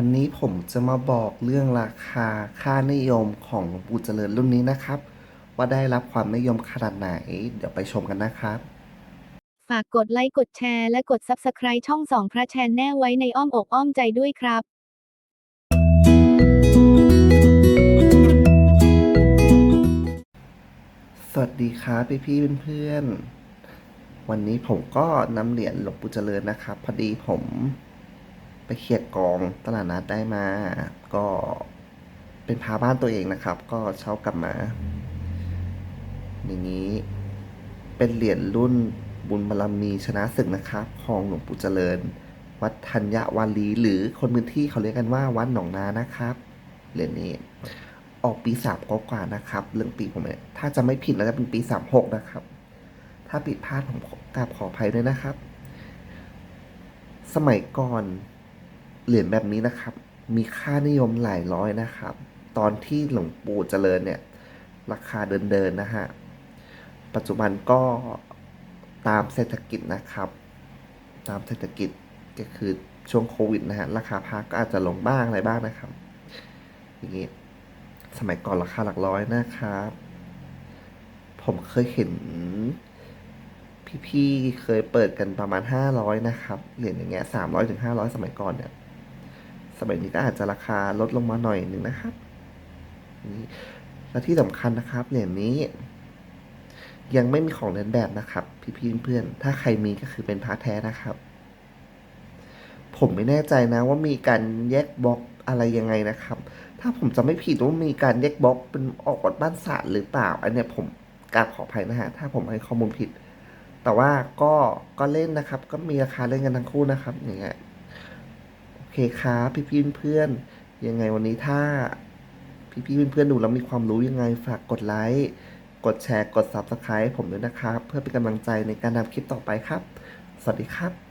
วันนี้ผมจะมาบอกเรื่องราคาค่านิยมของหลวงปู่เจริญรุ่นนี้นะครับ ว่าได้รับความนิยมขนาดไหน เดี๋ยวไปชมกันนะครับ ฝากกดไลค์กดแชร์และกด Subscribe ช่องสองพระแชนแน่ไว้ในอ้อมอกอ้อมใจด้วยครับ สวัสดีครับพี่พี่ๆเพื่อนๆวันนี้ผมก็นำเหรียญหลวงปู่เจริญนะครับ พอดีผม ไปเขียดกองตลาดนัดได้มา ก็เป็นพาบ้านตัวเองนะครับ ก็เช่ากลับมา อย่างนี้เป็นเหรียญรุ่นบุญบารรมีชนะศึกนะครับ ของหลวงปู่เจริญ วัดธัญญวารีหรือคนพื้นที่เขาเรียกกันว่าวัดหนองนานะครับ เหรียญนี้ ออกปีสามกว่าๆนะครับ เรื่องปีผมเนี่ยถ้าจะไม่ผิดแล้วจะเป็นปีสามหกนะครับ ถ้าผิดพลาดผมกราบขออภัยด้วยนะครับ สมัยก่อน เหรียญแบบนี้นะครับ มีค่านิยมหลายร้อยนะครับ ตอนที่หลวงปู่เจริญเนี่ย ราคาเดินๆนะฮะ ปัจจุบันก็ตามเศรษฐกิจนะครับ ตามเศรษฐกิจก็คือช่วงโควิดนะฮะ ราคาพระก็อาจจะลงบ้างอะไรบ้างนะครับ อย่างนี้ สมัยก่อนราคาหลักร้อยนะครับ ผมเคยเห็นพี่ๆเคยเปิดกันประมาณห้าร้อยนะครับ เหรียญอย่างเงี้ยสามร้อยถึงห้าร้อยสมัยก่อนเนี่ย สมัยนี้ก็อาจจะราคาลดลงมาหน่อยหนึ่งนะครับนี่และที่สำคัญนะครับเหรียญนี้ ยังไม่มีของเลียนแบบนะครับ พี่ๆเพื่อนๆถ้าใครมีก็คือเป็นพระแท้นะครับ ผมไม่แน่ใจนะว่ามีการแยกบล็อกอะไรยังไงนะครับ ถ้าผมจะไม่ผิดว่ามีการแยกบล็อกเป็นออกกฎบ้านศาสตร์หรือเปล่า อันเนี้ยผมกราบขออภัยนะฮะถ้าผมให้ข้อมูลผิด แต่ว่าก็ก็เล่นนะครับ ก็มีราคาเล่นกันทั้งคู่นะครับอย่างเงี้ย เคครับพี่พี่ๆเพื่อนๆยังไงวันนี้ถ้าพี่พี่ๆเพื่อนๆดูแล้วมีความรู้ยังไงฝากกดไลค์กดแชร์กด Subscribe ให้ผมด้วยนะครับ เพื่อเป็นกำลังใจในการทำคลิปต่อไปครับ สวัสดีครับ